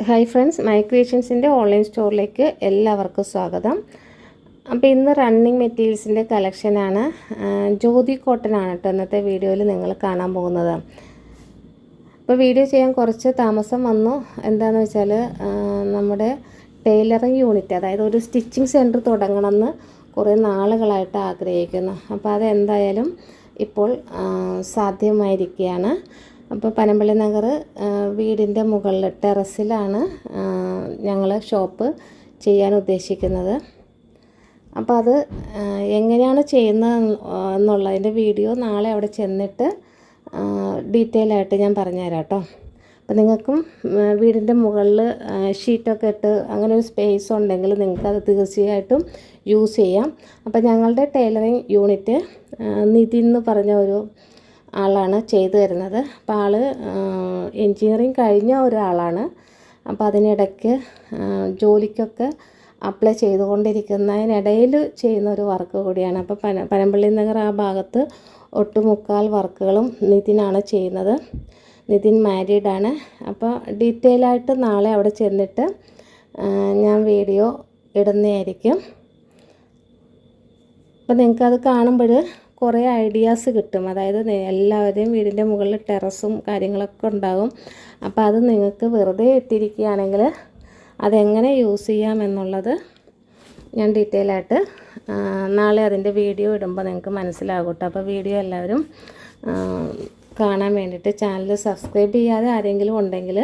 Hi friends my ക്രിയേഷൻസിന്റെ online സ്റ്റോറിലേക്ക് എല്ലാവർക്കും സ്വാഗതം. അപ്പോൾ ഇന്ന് റണ്ണിങ് മെറ്റീരിയൽസിന്റെ കളക്ഷനാണ് ജ്യോതി കോട്ടൺ ആണ് കേട്ടോ ഇന്നത്തെ വീഡിയോയിൽ നിങ്ങൾ കാണാൻ പോകുന്നത്. അപ്പോൾ വീഡിയോ ചെയ്യാൻ കുറച്ച് താമസം വന്നു. എന്താണെന്ന് വെച്ചാൽ നമ്മുടെ ടൈലറിങ് യൂണിറ്റ് അതായത് ഒരു സ്റ്റിച്ചിങ് സെന്റർ തുടങ്ങണമെന്ന് കുറേ നാളുകളായിട്ട് ആഗ്രഹിക്കുന്നു. അപ്പോൾ അതെന്തായാലും ഇപ്പോൾ സാധ്യമായിരിക്കുകയാണ്. അപ്പോൾ പനമ്പള്ളി നഗർ വീടിന്റെ മുകളിൽ ടെറസിലാണ് ഞങ്ങൾ ഷോപ്പ് ചെയ്യാൻ ഉദ്ദേശിക്കുന്നത്. അപ്പോൾ അത് എങ്ങനെയാണ് ചെയ്യുന്നത് എന്നുള്ളതിന്റെ വീഡിയോ നാളെ അവിടെ ചെന്നിട്ട് ഡീറ്റെയിൽ ആയിട്ട് ഞാൻ പറഞ്ഞുതരാം കേട്ടോ. അപ്പോൾ നിങ്ങൾക്കും വീടിന്റെ മുകളിൽ ഷീറ്റൊക്കെ ഇട്ട് അങ്ങനെ ഒരു സ്പേസ് ഉണ്ടെങ്കിൽ നിങ്ങൾക്ക് അത് തീർച്ചയായിട്ടും യൂസ് ചെയ്യാം. അപ്പോൾ ഞങ്ങളുടെ ടൈലറിങ് യൂണിറ്റ് നിതിൻ എന്ന് പറഞ്ഞ ഒരു ആളാണ് ചെയ്തു തരുന്നത്. അപ്പോൾ ആൾ എൻജിനീയറിങ് കഴിഞ്ഞ ഒരാളാണ്. അപ്പോൾ അതിനിടയ്ക്ക് ജോലിക്കൊക്കെ അപ്ലൈ ചെയ്തുകൊണ്ടിരിക്കുന്നതിനിടയിൽ ചെയ്യുന്ന ഒരു വർക്ക് കൂടിയാണ്. അപ്പോൾ പന പനമ്പള്ളി നഗർ ആ ഭാഗത്ത് ഒട്ടുമുക്കാൽ വർക്കുകളും നിതിനാണ് ചെയ്യുന്നത്. നിതിൻ മാരീഡാണ് അപ്പോൾ ഡീറ്റെയിൽ ആയിട്ട് നാളെ അവിടെ ചെന്നിട്ട് ഞാൻ വീഡിയോ ഇടുന്നതായിരിക്കും. അപ്പോൾ നിങ്ങൾക്കത് കാണുമ്പോൾ കുറേ ഐഡിയാസ് കിട്ടും. അതായത് എല്ലാവരുടെയും വീടിന്റെ മുകളിൽ ടെറസും കാര്യങ്ങളൊക്കെ ഉണ്ടാകും. അപ്പോൾ അത് നിങ്ങൾക്ക് വെറുതെ ഇട്ടിരിക്കുകയാണെങ്കിൽ അതെങ്ങനെ യൂസ് ചെയ്യാം എന്നുള്ളത് ഞാൻ ഡീറ്റെയിൽ ആയിട്ട് നാളെ അതിന്റെ വീഡിയോ ഇടുമ്പോൾ നിങ്ങൾക്ക് മനസ്സിലാകും കേട്ടോ അപ്പോൾ വീഡിയോ എല്ലാവരും കാണാൻ വേണ്ടിയിട്ട് ചാനൽ സബ്സ്ക്രൈബ് ചെയ്യാതെ ആരെങ്കിലും ഉണ്ടെങ്കിൽ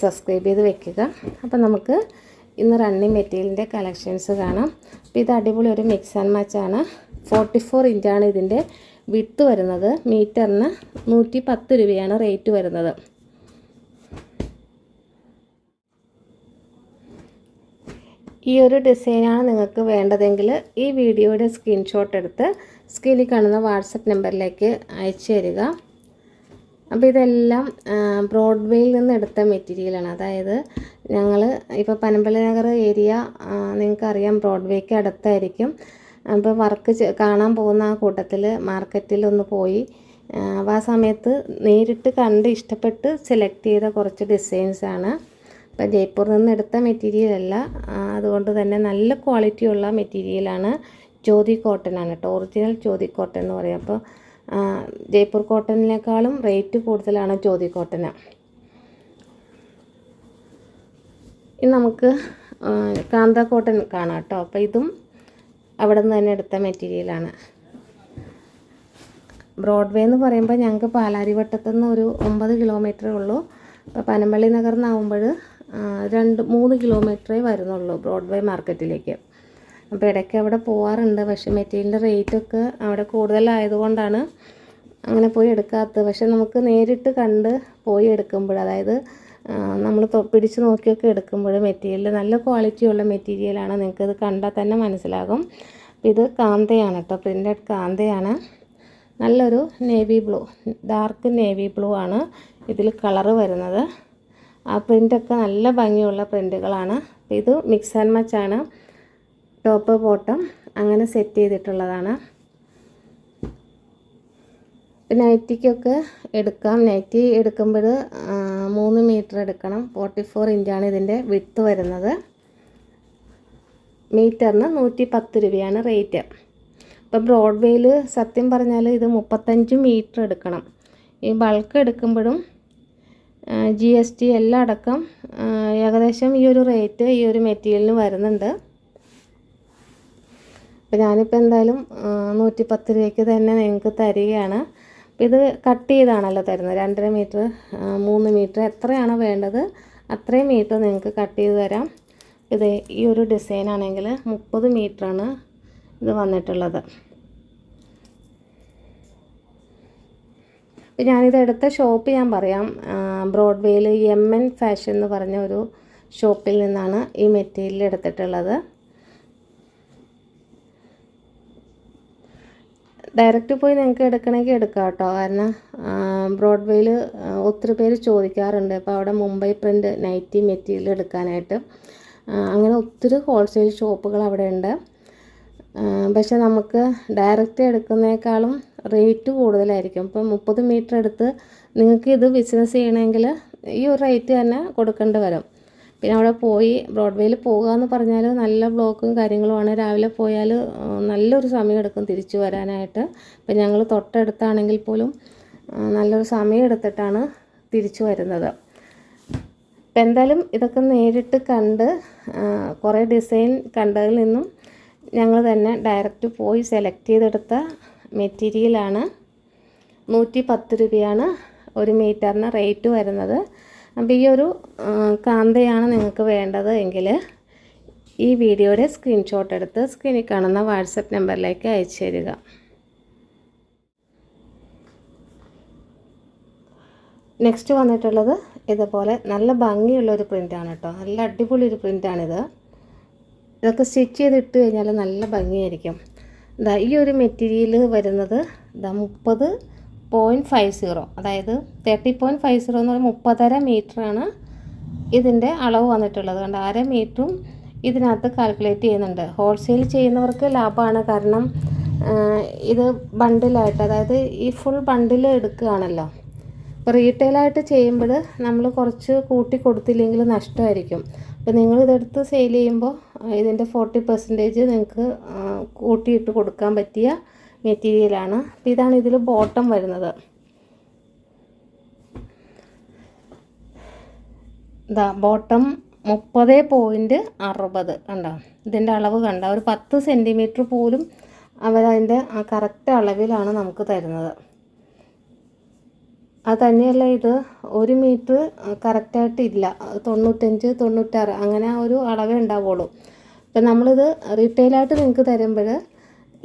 സബ്സ്ക്രൈബ് ചെയ്ത് വെക്കുക. അപ്പോൾ നമുക്ക് ഇന്ന് റണ്ണിങ് മെറ്റീരിയലിന്റെ കളക്ഷൻസ് കാണാം. അപ്പോൾ ഇത് അടിപൊളി ഒരു മിക്സ് ആൻഡ് മാച്ചാണ് ഫോർട്ടി ഫോർ ഇഞ്ചാണ് ഇതിന്റെ വിട്ട് വരുന്നത്. മീറ്ററിന് നൂറ്റി പത്ത് രൂപയാണ് റേറ്റ് വരുന്നത്. ഈ ഒരു ഡിസൈനാണ് നിങ്ങൾക്ക് വേണ്ടതെങ്കിൽ ഈ വീഡിയോയുടെ സ്ക്രീൻഷോട്ട് എടുത്ത് സ്ക്രീനിൽ കാണുന്ന വാട്സപ്പ് നമ്പറിലേക്ക് അയച്ചു തരിക. അപ്പോൾ ഇതെല്ലാം ബ്രോഡ്വേയിൽ നിന്ന് എടുത്ത മെറ്റീരിയലാണ് അതായത് ഞങ്ങൾ ഇപ്പോൾ പനമ്പള്ളി നഗർ ഏരിയ നിങ്ങൾക്കറിയാം ബ്രോഡ്വേക്ക് അടുത്തായിരിക്കും. അപ്പോൾ വർക്ക് കാണാൻ പോകുന്ന ആ കൂട്ടത്തിൽ മാർക്കറ്റിൽ ഒന്ന് പോയി. അപ്പോൾ ആ സമയത്ത് നേരിട്ട് കണ്ട് ഇഷ്ടപ്പെട്ട് സെലക്ട് ചെയ്ത കുറച്ച് ഡിസൈൻസാണ് അപ്പോൾ ജയ്പൂരിൽ നിന്ന് എടുത്ത മെറ്റീരിയൽ അല്ല. അതുകൊണ്ട് തന്നെ നല്ല ക്വാളിറ്റിയുള്ള മെറ്റീരിയലാണ് ജ്യോതി കോട്ടൺ ആണ് കേട്ടോ. ഒറിജിനൽ ജ്യോതി കോട്ടൺ എന്ന് പറയും. അപ്പോൾ ജയ്പൂർ കോട്ടണിനേക്കാളും റേറ്റ് കൂടുതലാണ് ജ്യോതി കോട്ടന് ഇനി നമുക്ക് കാന്ത കോട്ടൺ കാണാം കേട്ടോ. അപ്പോൾ ഇതും അവിടെ നിന്ന് തന്നെ എടുത്ത മെറ്റീരിയലാണ് ബ്രോഡ്വേ എന്ന് പറയുമ്പോൾ ഞങ്ങൾക്ക് പാലാരിവട്ടത്തു നിന്ന് ഒരു ഒമ്പത് കിലോമീറ്ററേ ഉള്ളൂ. ഇപ്പോൾ പനമ്പള്ളി നഗർ നിന്നാകുമ്പോൾ രണ്ട് മൂന്ന് കിലോമീറ്ററേ വരുന്നുള്ളൂ ബ്രോഡ്വേ മാർക്കറ്റിലേക്ക് അപ്പോൾ ഇടയ്ക്ക് അവിടെ പോകാറുണ്ട് പക്ഷേ മെറ്റീരിയലിന്റെ റേറ്റൊക്കെ അവിടെ കൂടുതലായതുകൊണ്ടാണ് അങ്ങനെ പോയി എടുക്കാത്തത്. പക്ഷേ നമുക്ക് നേരിട്ട് കണ്ട് പോയി എടുക്കുമ്പോൾ അതായത് നമ്മൾ പിടിച്ചു നോക്കിയൊക്കെ എടുക്കുമ്പോൾ മെറ്റീരിയൽ നല്ല ക്വാളിറ്റിയുള്ള മെറ്റീരിയലാണ് നിങ്ങൾക്കിത് കണ്ടാൽ തന്നെ മനസ്സിലാകും. ഇത് കാന്തയാണ് കേട്ടോ പ്രിന്റഡ് കാന്തയാണ്. നല്ലൊരു navy blue dark navy blue ആണ് ഇതിൽ കളറ് വരുന്നത്. ആ പ്രിന്റൊക്കെ നല്ല ഭംഗിയുള്ള പ്രിന്റുകളാണ് ഇത് മിക്സ് ആൻഡ് മച്ചാണ് ടോപ്പ് ബോട്ടം അങ്ങനെ സെറ്റ് ചെയ്തിട്ടുള്ളതാണ്. നൈറ്റിക്കൊക്കെ എടുക്കാം. നൈറ്റി എടുക്കുമ്പോൾ മൂന്ന് മീറ്റർ എടുക്കണം. ഫോർട്ടി ഫോർ ഇഞ്ചാണ് ഇതിന്റെ വിട്ട് വരുന്നത്. മീറ്ററിന് നൂറ്റി പത്ത് രൂപയാണ് റേറ്റ് ഇപ്പോൾ ബ്രോഡ്വേയിൽ സത്യം പറഞ്ഞാൽ ഇത് മുപ്പത്തഞ്ച് മീറ്റർ എടുക്കണം. ഈ ബൾക്ക് എടുക്കുമ്പോഴും ജി എസ് ടി എല്ലാം അടക്കം ഏകദേശം ഈ ഒരു റേറ്റ് ഈ ഒരു മെറ്റീരിയലിന് വരുന്നുണ്ട്. അപ്പോൾ ഞാനിപ്പോൾ എന്തായാലും നൂറ്റി പത്ത് രൂപയ്ക്ക് തന്നെ നിങ്ങൾക്ക് തരികയാണ്. ഇത് കട്ട് ചെയ്താണല്ലോ തരുന്നത്. രണ്ടര മീറ്റർ മൂന്ന് മീറ്റർ എത്രയാണോ വേണ്ടത് അത്രയും മീറ്റർ നിങ്ങൾക്ക് കട്ട് ചെയ്ത് തരാം. ഇത് ഈ ഒരു ഡിസൈൻ ആണെങ്കിൽ മുപ്പത് ആണ് ഇത് വന്നിട്ടുള്ളത്. ഞാനിത് എടുത്ത ഷോപ്പ് ഞാൻ പറയാം. ബ്രോഡ്വേയിൽ എം എൻ ഫാഷൻ എന്ന് പറഞ്ഞ ഒരു ഷോപ്പിൽ നിന്നാണ് ഈ മെറ്റീരിയൽ എടുത്തിട്ടുള്ളത്. ഡയറക്റ്റ് പോയി നിങ്ങൾക്ക് എടുക്കണമെങ്കിൽ എടുക്കാം കേട്ടോ കാരണം ബ്രോഡ്വേയിൽ ഒത്തിരി പേര് ചോദിക്കാറുണ്ട്. അപ്പോൾ അവിടെ മുംബൈ പ്രിന്റ് നൈറ്റി മെറ്റീരിയൽ എടുക്കാനായിട്ട്. അങ്ങനെ ഒത്തിരി ഹോൾസെയിൽ ഷോപ്പുകൾ അവിടെ ഉണ്ട് പക്ഷെ നമുക്ക് ഡയറക്റ്റ് എടുക്കുന്നതിനേക്കാളും റേറ്റ് കൂടുതലായിരിക്കും. ഇപ്പം മുപ്പത് മീറ്റർ എടുത്ത് നിങ്ങൾക്ക് ഇത് ബിസിനസ് ചെയ്യണമെങ്കിൽ ഈ ഒരു റേറ്റ് തന്നെ കൊടുക്കേണ്ടി വരും. പിന്നെ അവിടെ പോയി ബ്രോഡ്വേയിൽ പോകുക എന്ന് പറഞ്ഞാൽ നല്ല ബ്ലോക്കും കാര്യങ്ങളുമാണ്. രാവിലെ പോയാൽ നല്ലൊരു സമയം എടുക്കും തിരിച്ചു വരാനായിട്ട്. ഇപ്പം ഞങ്ങൾ തൊട്ടടുത്താണെങ്കിൽ പോലും നല്ലൊരു സമയം എടുത്തിട്ടാണ് തിരിച്ചു വരുന്നത്. ഇപ്പം എന്തായാലും ഇതൊക്കെ നേരിട്ട് കണ്ട് കുറേ ഡിസൈൻ കണ്ടതിൽ നിന്നും ഞങ്ങൾ തന്നെ ഡയറക്റ്റ് പോയി സെലക്ട് ചെയ്തെടുത്ത മെറ്റീരിയലാണ്. നൂറ്റി പത്ത് രൂപയാണ് ഒരു മീറ്ററിന് റേറ്റ് വരുന്നത്. അപ്പോൾ ഈ ഒരു കാന്തയാണ് നിങ്ങൾക്ക് വേണ്ടത് എങ്കിൽ ഈ വീഡിയോയുടെ സ്ക്രീൻഷോട്ട് എടുത്ത് സ്ക്രീനിൽ കാണുന്ന വാട്സപ്പ് നമ്പറിലേക്ക് അയച്ചു തരിക. നെക്സ്റ്റ് വന്നിട്ടുള്ളത് ഇതുപോലെ നല്ല ഭംഗിയുള്ള ഒരു പ്രിന്റാണ് കേട്ടോ. നല്ല അടിപൊളി ഒരു പ്രിന്റാണിത് ഇതൊക്കെ സ്റ്റിച്ച് ചെയ്ത് ഇട്ട് കഴിഞ്ഞാൽ നല്ല ഭംഗിയായിരിക്കും. ഈ ഒരു മെറ്റീരിയൽ വരുന്നത് ഇതാ മുപ്പത് പോയിന്റ് ഫൈവ് സീറോ അതായത് തേർട്ടി പോയിന്റ് ഫൈവ് സീറോ എന്ന് പറയുമ്പോൾ മുപ്പതര മീറ്ററാണ് ഇതിന്റെ അളവ് വന്നിട്ടുള്ളത്. കണ്ട്? അര മീറ്ററും ഇതിനകത്ത് കാൽക്കുലേറ്റ് ചെയ്യുന്നുണ്ട്. ഹോൾസെയിൽ ചെയ്യുന്നവർക്ക് ലാഭമാണ്. കാരണം ഇത് ബണ്ടിലായിട്ട് അതായത് ഈ ഫുൾ ബണ്ടിൽ എടുക്കുകയാണല്ലോ. ഇപ്പോൾ റീറ്റെയിലായിട്ട് ചെയ്യുമ്പോൾ നമ്മൾ കുറച്ച് കൂട്ടി കൊടുത്തില്ലെങ്കിൽ നഷ്ടമായിരിക്കും. അപ്പോൾ നിങ്ങൾ ഇതെടുത്ത് സെയിൽ ചെയ്യുമ്പോൾ ഇതിന്റെ ഫോർട്ടി പെർസെന്റേജ് നിങ്ങൾക്ക് കൂട്ടിയിട്ട് കൊടുക്കാൻ പറ്റിയ മെറ്റീരിയലാണ് അപ്പോൾ ഇതാണ് ഇതിൽ ബോട്ടം വരുന്നത്. ഇതാ ബോട്ടം മുപ്പത് പോയിന്റ് അറുപത് കണ്ടോ? ഇതിന്റെ അളവ് കണ്ട? ഒരു പത്ത് സെന്റിമീറ്റർ പോലും അവരതിന്റെ ആ കറക്റ്റ് അളവിലാണ് നമുക്ക് തരുന്നത്. അത് തന്നെയല്ല ഇത് ഒരു മീറ്റർ കറക്റ്റായിട്ടില്ല തൊണ്ണൂറ്റഞ്ച് തൊണ്ണൂറ്റാറ് അങ്ങനെ ആ ഒരു അളവേ ഉണ്ടാവുള്ളൂ. ഇപ്പം നമ്മളിത് റീറ്റെയിലായിട്ട് നിങ്ങൾക്ക് തരുമ്പോൾ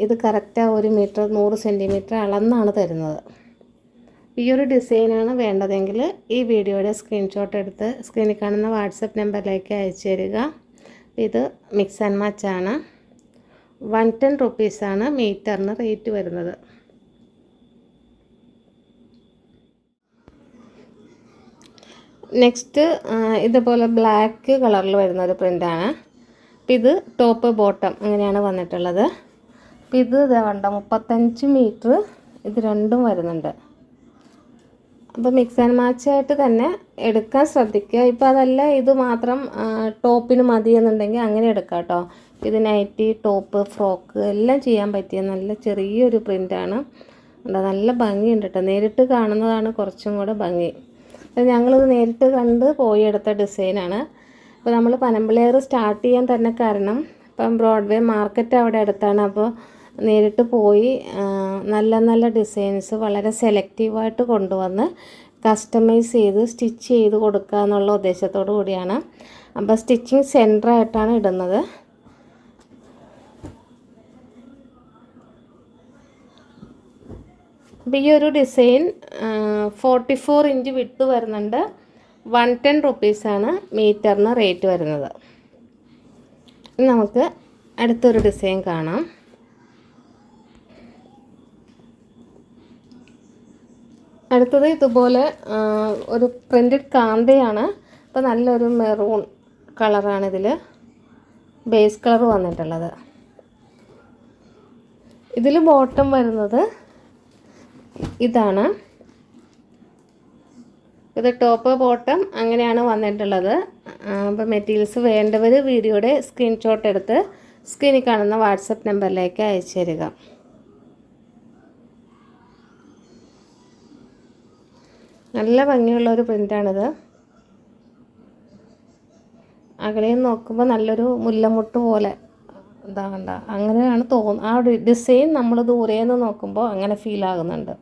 ഇത് കറക്റ്റ് ഒരു മീറ്റർ നൂറ് സെന്റിമീറ്റർ അളന്നാണ് തരുന്നത്. ഈ ഒരു ഡിസൈനാണ് വേണ്ടതെങ്കിൽ ഈ വീഡിയോയുടെ സ്ക്രീൻഷോട്ട് എടുത്ത് സ്ക്രീനിൽ കാണുന്ന വാട്സപ്പ് നമ്പറിലേക്ക് അയച്ചു തരിക. ഇത് മിക്സ് ആൻഡ് മാച്ച് ആണ്. വൺ ടെൻ റുപ്പീസാണ് മീറ്ററിന് റേറ്റ് വരുന്നത്. നെക്സ്റ്റ് ഇതുപോലെ ബ്ലാക്ക് കളറിൽ വരുന്ന ഒരു പ്രിന്റാണ് ഇത് ടോപ്പ് ബോട്ടം അങ്ങനെയാണ് വന്നിട്ടുള്ളത്. അപ്പം ഇത് വേണ്ട മുപ്പത്തഞ്ച് മീറ്റർ ഇത് രണ്ടും വരുന്നുണ്ട്. അപ്പോൾ മിക്സ് ആൻഡ് മാച്ച് ആയിട്ട് തന്നെ എടുക്കാൻ ശ്രദ്ധിക്കുക. ഇപ്പോൾ അതല്ല ഇത് മാത്രം ടോപ്പിന് മതി എന്നുണ്ടെങ്കിൽ അങ്ങനെ എടുക്കാം കേട്ടോ. ഇത് നൈറ്റി ടോപ്പ് ഫ്രോക്ക് എല്ലാം ചെയ്യാൻ പറ്റിയ നല്ല ചെറിയൊരു പ്രിന്റാണ് നല്ല ഭംഗിയുണ്ട് കേട്ടോ. നേരിട്ട് കാണുന്നതാണ് കുറച്ചും കൂടെ ഭംഗി. ഞങ്ങളിത് നേരിട്ട് കണ്ട് പോയി എടുത്ത ഡിസൈനാണ് അപ്പോൾ നമ്മൾ പനമ്പിളേർ സ്റ്റാർട്ട് ചെയ്യാൻ തന്നെ കാരണം ഇപ്പം ബ്രോഡ്വേ മാർക്കറ്റ് അവിടെ അടുത്താണ്. അപ്പോൾ നേരിട്ട് പോയി നല്ല നല്ല ഡിസൈൻസ് വളരെ സെലക്റ്റീവായിട്ട് കൊണ്ടുവന്ന് കസ്റ്റമൈസ് ചെയ്ത് സ്റ്റിച്ച് ചെയ്ത് കൊടുക്കുക എന്നുള്ള ഉദ്ദേശത്തോടു കൂടിയാണ്. അപ്പോൾ സ്റ്റിച്ചിങ് സെന്ററായിട്ടാണ് ഇടുന്നത്. അപ്പോൾ ഈ ഒരു ഡിസൈൻ ഫോർട്ടി ഫോർ ഇഞ്ച് വിട്ട് വരുന്നുണ്ട്. വൺ ടെൻ റുപ്പീസാണ് മീറ്ററിന് റേറ്റ് വരുന്നത്. നമുക്ക് അടുത്തൊരു ഡിസൈൻ കാണാം. അടുത്തത് ഇതുപോലെ ഒരു പ്രിന്റഡ് കാന്തയാണ്. അപ്പോൾ നല്ലൊരു മെറൂൺ കളറാണ് ഇതിൽ ബേസ് കളർ വന്നിട്ടുള്ളത്. ഇതിൽ ബോട്ടം വരുന്നത് ഇതാണ്. ഇത് ടോപ്പ് ബോട്ടം അങ്ങനെയാണ് വന്നിട്ടുള്ളത്. അപ്പോൾ മെറ്റീരിയൽസ് വേണ്ടവർ വീഡിയോയുടെ സ്ക്രീൻഷോട്ട് എടുത്ത് സ്ക്രീനിൽ കാണുന്ന വാട്സപ്പ് നമ്പറിലേക്ക് അയച്ചു തരിക. നല്ല ഭംഗിയുള്ള ഒരു പ്രിന്റാണിത് അകലെ നോക്കുമ്പോൾ നല്ലൊരു മുല്ലമുട്ട് പോലെ എന്താ കണ്ട അങ്ങനെയാണ് തോന്നുന്നത് ആ ഡിസൈൻ നമ്മൾ ദൂരെ നിന്ന് നോക്കുമ്പോൾ അങ്ങനെ ഫീൽ ആകുന്നുണ്ട്.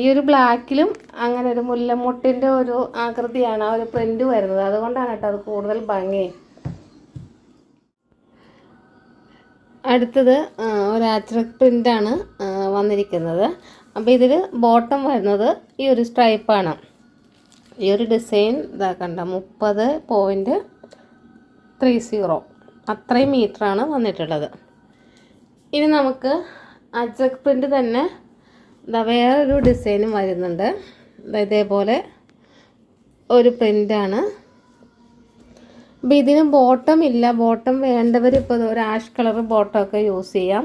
ഈ ഒരു ബ്ലാക്കിലും അങ്ങനെ ഒരു മുല്ലമുട്ടിന്റെ ഒരു ആകൃതിയാണ് ആ ഒരു പ്രിന്റ് വരുന്നത്. അതുകൊണ്ടാണ് കേട്ടോ അത് കൂടുതൽ ഭംഗി. അടുത്തത് ഒരു ആച്രക് പ്രിന്റാണ് വന്നിരിക്കുന്നത്. അപ്പോൾ ഇതിൽ ബോട്ടം വരുന്നത് ഈ ഒരു സ്ട്രൈപ്പാണ് ഈ ഒരു ഡിസൈൻ ഇതാ കണ്ട മുപ്പത് പോയിന്റ് ത്രീ സീറോ അത്രയും മീറ്ററാണ് വന്നിട്ടുള്ളത്. ഇനി നമുക്ക് അജ്രക് പ്രിന്റ് തന്നെ ദാ വേറൊരു ഡിസൈനും വരുന്നുണ്ട്. ഇതേപോലെ ഒരു പ്രിന്റാണ് അപ്പോൾ ഇതിന് ബോട്ടം ഇല്ല. ബോട്ടം വേണ്ടവർ ഇപ്പോൾ ഒരു ആഷ് കളർ ബോട്ടം ഒക്കെ യൂസ് ചെയ്യാം.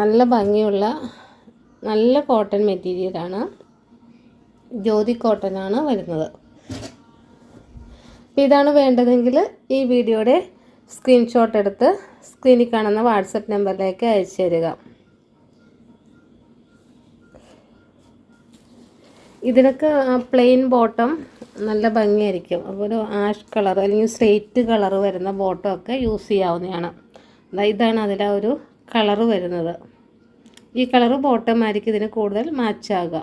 നല്ല ഭംഗിയുള്ള നല്ല കോട്ടൺ മെറ്റീരിയലാണ് ജ്യോതി കോട്ടൺ ആണ് വരുന്നത്. അപ്പോൾ ഇതാണ് വേണ്ടതെങ്കിൽ ഈ വീഡിയോയുടെ സ്ക്രീൻഷോട്ട് എടുത്ത് സ്ക്രീനിൽ കാണുന്ന വാട്സപ്പ് നമ്പറിലേക്ക് അയച്ചു തരിക. ഇതിനൊക്കെ പ്ലെയിൻ ബോട്ടം നല്ല ഭംഗിയായിരിക്കും. അപ്പോൾ ഒരു ആഷ് കളർ അല്ലെങ്കിൽ സ്ട്രെയിറ്റ് കളർ വരുന്ന ബോട്ടം ഒക്കെ യൂസ് ചെയ്യാവുന്നതാണ്. ഇതാണ് ഇതാണ് ആ ഒരു കളർ വരുന്നത്. ഈ കളർ ബോട്ടം ആയിരിക്കും ഇതിന് കൂടുതൽ മാച്ചാകുക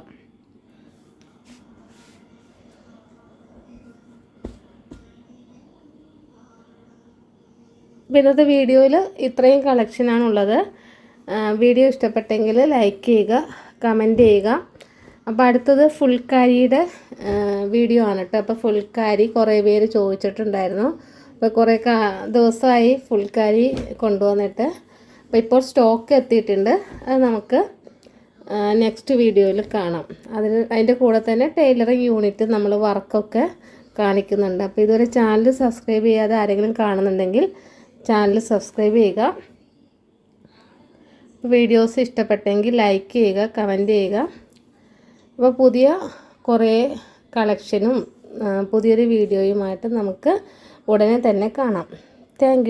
അപ്പോൾ ഇന്നത്തെ വീഡിയോയിൽ ഇത്രയും കളക്ഷനാണുള്ളത് വീഡിയോ ഇഷ്ടപ്പെട്ടെങ്കിൽ ലൈക്ക് ചെയ്യുക കമന്റ് ചെയ്യുക. അപ്പോൾ അടുത്തത് ഫുൾക്കാരിയുടെ വീഡിയോ ആണ് കേട്ടോ. അപ്പോൾ ഫുൾക്കാരി കുറേ പേര് ചോദിച്ചിട്ടുണ്ടായിരുന്നു. അപ്പോൾ കുറേ ദിവസമായി ഫുൾക്കാരി കൊണ്ടുവന്നിട്ട്. അപ്പോൾ ഇപ്പോൾ സ്റ്റോക്ക് എത്തിയിട്ടുണ്ട്. അത് നമുക്ക് നെക്സ്റ്റ് വീഡിയോയിൽ കാണാം. അതിന് അതിന്റെ കൂടെ തന്നെ ടൈലറിങ് യൂണിറ്റ് നമ്മൾ വർക്കൊക്കെ കാണിക്കുന്നുണ്ട്. അപ്പോൾ ഇതുവരെ ചാനൽ സബ്സ്ക്രൈബ് ചെയ്യാതെ ആരെങ്കിലും കാണുന്നുണ്ടെങ്കിൽ ചാനൽ സബ്സ്ക്രൈബ് ചെയ്യുക. വീഡിയോസ് ഇഷ്ടപ്പെട്ടെങ്കിൽ ലൈക്ക് ചെയ്യുക കമന്റ് ചെയ്യുക. അപ്പോൾ പുതിയ കുറേ കളക്ഷനും പുതിയൊരു വീഡിയോയുമായിട്ട് നമുക്ക് ഉടനെ തന്നെ കാണാം. താങ്ക്